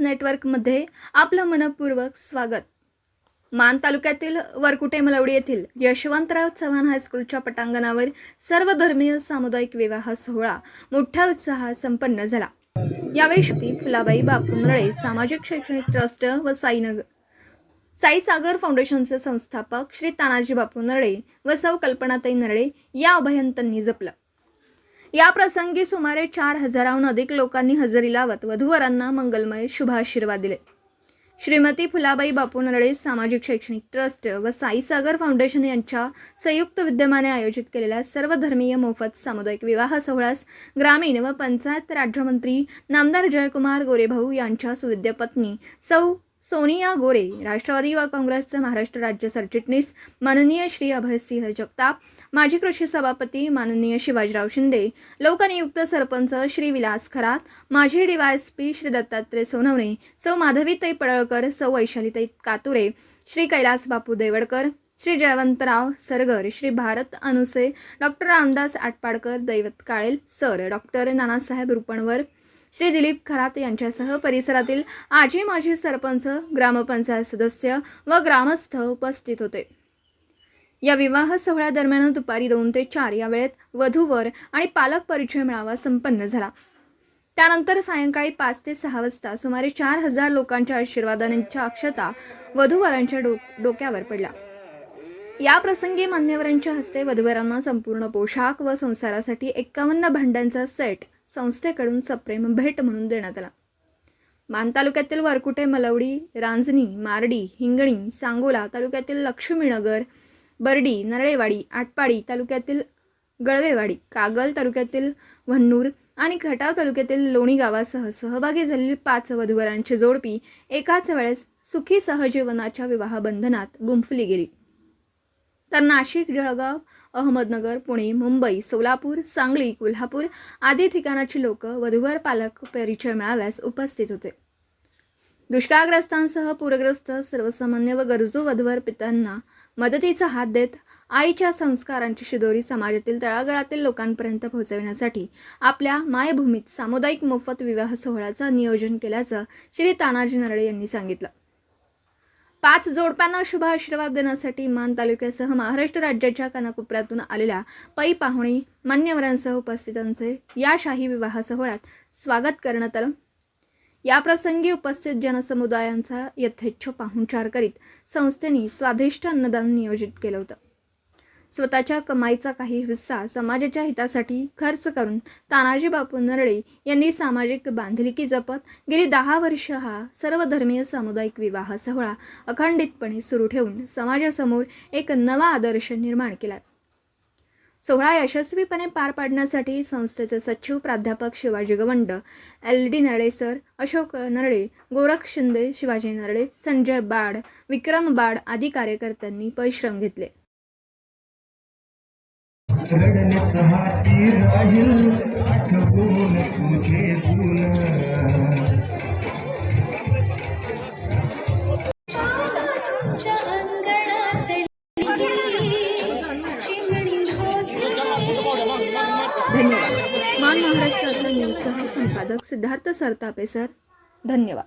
नेटवर्कमध्ये आपलं मनपूर्वक स्वागत. मान तालुक्यातील वरकुटे मलवडी येथील यशवंतराव चव्हाण हायस्कूलच्या पटांगणावर सर्वधर्मीय सामुदायिक विवाह सोहळा मोठ्या उत्साहात संपन्न झाला. यावेळी श्री फुलाबाई बापू नळे सामाजिक शैक्षणिक ट्रस्ट व साईनगर साई सागर फाउंडेशनचे संस्थापक श्री तानाजी बापू नरळे व सौ कल्पनाताई नरळे या अभयंतांनी जपलं. या प्रसंगी सुमारे चार हजाराहून अधिक लोकांनी हजेरी लावत वधूवरांना मंगलमय शुभाशीर्वाद दिले. श्रीमती फुलाबाई बापू नरळे सामाजिक शैक्षणिक ट्रस्ट व साईसागर फाउंडेशन यांच्या संयुक्त विद्यमाने आयोजित केलेल्या सर्वधर्मीय मोफत सामुदायिक विवाह सोहळ्यास ग्रामीण व पंचायत राज्यमंत्री नामदार जयकुमार गोरेभाऊ यांच्या सुविद्य पत्नी सौ सोनिया गोरे राष्ट्रवादी युवा काँग्रेसचे महाराष्ट्र राज्य सरचिटणीस माननीय श्री अभयसिंह जगताप माजी कृषी सभापती माननीय शिवाजीराव शिंदे लोकनियुक्त सरपंच श्री विलास खरात माजी डीवायएसपी श्री दत्तात्रय सोनवणे सौ माधवीताई पडळकर सौ Vaishalitai Kature Shri Kailas Bapu Devadkar Shri Jaywantrao Sargar Shri Bharat Anuse doctor Ramdas Atpadkar Daivat Kalel sir doctor Nanasaheb Rupanwar Shri Dilip Kharat यांच्यासह परिसरातील आजी माजी सरपंच ग्रामपंचायत सदस्य व ग्रामस्थ उपस्थित होते. या विवाह सोहळ्यादरम्यान दुपारी दोन ते चार या वेळेत वधूवर आणि पालक परिचय मेळावा संपन्न झाला. त्यानंतर सायंकाळी पाच ते सहा वाजता सुमारे चार हजार लोकांच्या आशीर्वादांच्या अक्षता वधूवरांच्या डो डोक्यावर पडला या प्रसंगी मान्यवरांच्या हस्ते वधूवरांना संपूर्ण पोशाख व संसारासाठी एक्कावन्न भांड्यांचा सेट संस्थेकडून सप्रेम भेट म्हणून देण्यात आला. मान तालुक्यातील वरकुटे मलवडी रांजणी मारडी हिंगणी सांगोला तालुक्यातील लक्ष्मीनगर बर्डी नरळेवाडी आटपाडी तालुक्यातील गळवेवाडी कागल तालुक्यातील वन्नूर आणि खटाव तालुक्यातील लोणी गावासह सहभागी झालेली पाच वधूवरांची जोडपी एकाच वेळेस सुखी सहजीवनाच्या विवाह बंधनात गुंफली गेली. तर नाशिक जळगाव अहमदनगर पुणे मुंबई सोलापूर सांगली कोल्हापूर आदी ठिकाणाची लोक वधूवर पालक परिचय मेळाव्यास उपस्थित होते. दुष्काळग्रस्तांसह पूरग्रस्त सर्वसामान्य व गरजू वधूवर पित्यांना मदतीचा हात देत आईच्या संस्कारांची शिदोरी समाजातील तळागाळातील लोकांपर्यंत पोहोचविण्यासाठी आपल्या मायभूमीत सामुदायिक मोफत विवाह सोहळ्याचं नियोजन केल्याचं श्री तानाजी नरळे यांनी सांगितलं. पाच जोडप्यांना शुभ आशीर्वाद देण्यासाठी मान तालुक्यासह महाराष्ट्र राज्याच्या कानाकोपऱ्यातून आलेल्या पै पाहुणे मान्यवरांसह उपस्थितांचे या शाही विवाह सोहळ्यात स्वागत करण्यात आलं. या प्रसंगी उपस्थित जनसमुदायांचा यथेच्छ पाहुणचार करीत संस्थेने स्वादिष्ट अन्नदान नियोजित केलं होतं. स्वतःच्या कमाईचा काही हिस्सा समाजाच्या हितासाठी खर्च करून तानाजी बापू नरळे यांनी सामाजिक बांधिलकी जपत गेली दहा वर्ष हा सर्वधर्मीय सामुदायिक विवाह सोहळा अखंडितपणे सुरू ठेवून समाजासमोर एक नवा आदर्श निर्माण केला. सोहळा यशस्वीपणे पार पाडण्यासाठी संस्थेचे सचिव प्राध्यापक Shivaji Gawand L D Narale sir Ashok Narale Gorakh Shinde Shivaji Narale Sanjay Bad Vikram Bad आदी कार्यकर्त्यांनी परिश्रम घेतले. चरण हाती राहील आठवून तुझे गुण. धन्यवाद. मान महाराष्ट्राचा न्यूज सह संपादक सिद्धार्थ सरतापे सर. धन्यवाद.